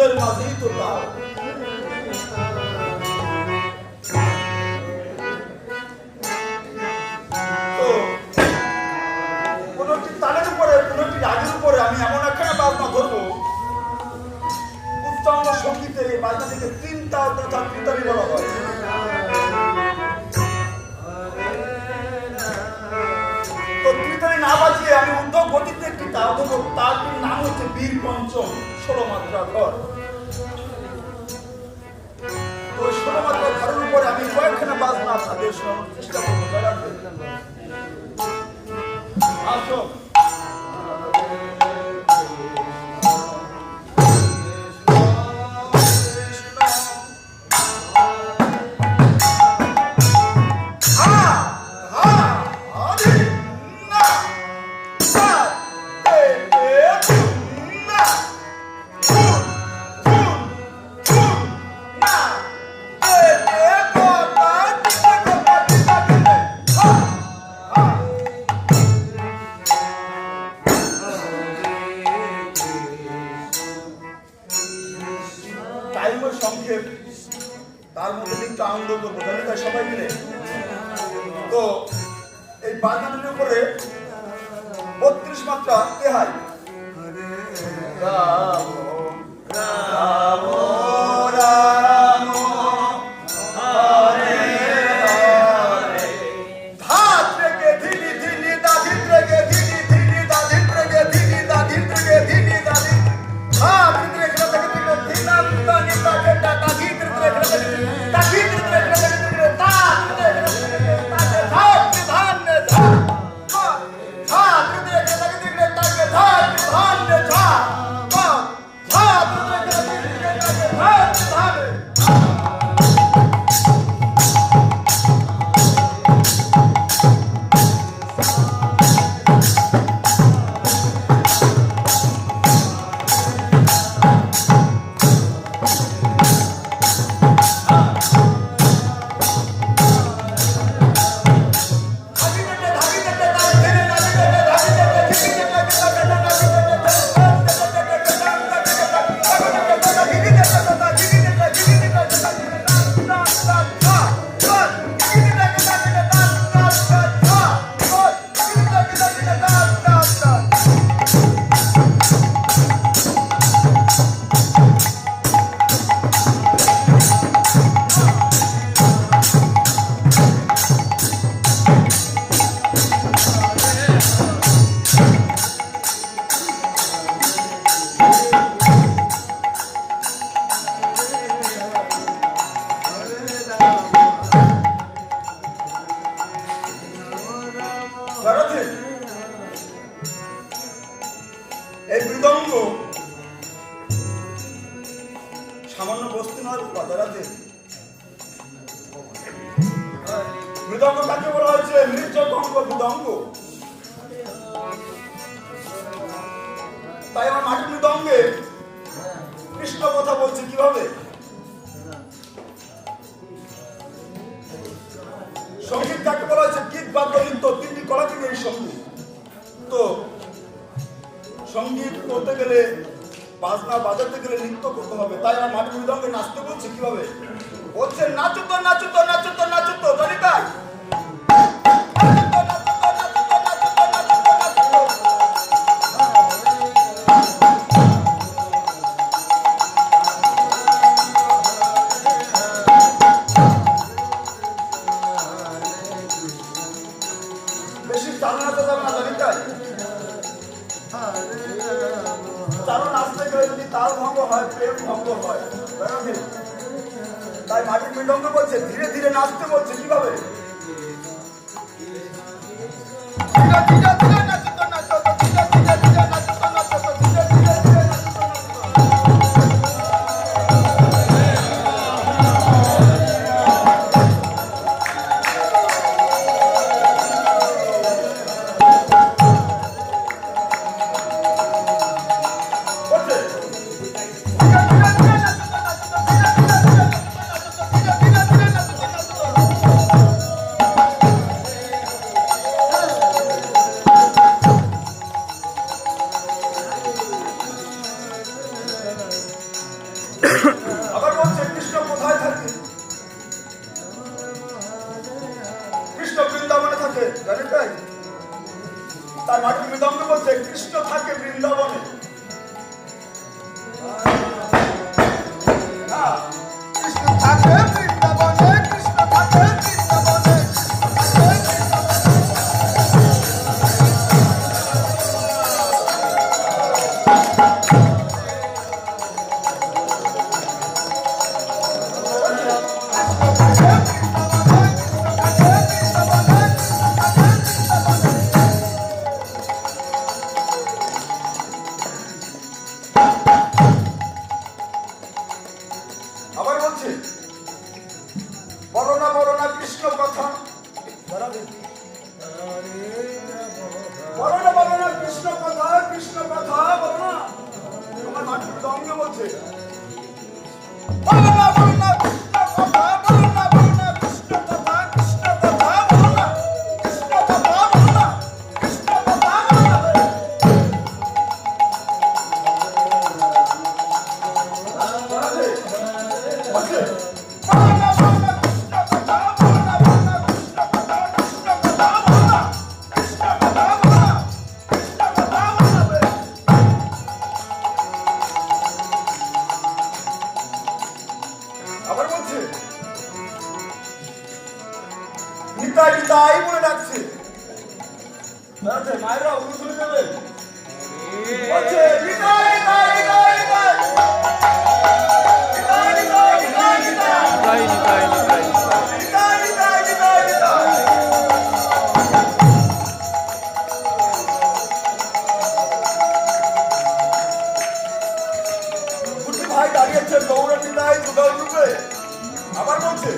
ফুলের মাঝেই তো তাও আমি এমন একখানা বাজনা ধরবো। উত্তম সঙ্গীতে এই বাজনাটিকে তিনটা তিনটারি বলা একটি তাল তারটির নাম হচ্ছে বীর পঞ্চম ষোলো মাত্রা ঘর। তো ষোলো আমি কয়েকখানা বাজনা আপনাদের চেষ্টা করব। আসো টাইমের সংক্ষেপ, তার মধ্যে একটু আনন্দ করব, জানি তাই সবাই মিলে। তো এই বাগানের উপরে বত্রিশ মাত্রা তেহাই। রাম রাম এই মৃদঙ্গ সামান্য বস্তু নয় বাজারাতে মৃদঙ্গ কাকে বলা হয়েছে? মৃত্যঙ্গ মৃদঙ্গ তাই আমার মাটির মৃদঙ্গে কৃষ্ণ কথা বলছে কীভাবে? সংগীত কাকে বলা হয়েছে? গীত, বাদ্য, নৃত্য, তিনটি কলা থেকে এই সংগীত। তো সংগীত করতে গেলে, বাজনা বাজাতে গেলে নৃত্য করতে হবে। তাই আমার মাটি মৃদঙ্গে নাচতে বলছে কীভাবে? বলছে, নাচো তো নাচো তো নাচো তো নাচো তো বেশি যাবে না জানি তাই চালু নাচতে গেলে যদি তাল ভঙ্গ হয়, প্রেম ভঙ্গ হয়? তাই মাটির মৃদঙ্গ বলছে ধীরে ধীরে নাচতে বলছে, কীভাবে ধীরে ধীরে ধীরে জানেন তাই তাই মাটি মৃদঙ্গ বলছে কৃষ্ণ থাকে বৃন্দাবনে। কৃষ্ণ থাকে বৃন্দাবনে। বলো না কৃষ্ণ কথা। বলো না বলো না কৃষ্ণ কথা কৃষ্ণ কথা বলো না আমার মাটির দঙ্গ বলছে? আবার বলছে নিতাই নিতাই বলে ডাকছে। মায়েরা বলছে ভাই দাঁড়িয়েছে গৌর নিতাই যুগল রূপে আবার বলছে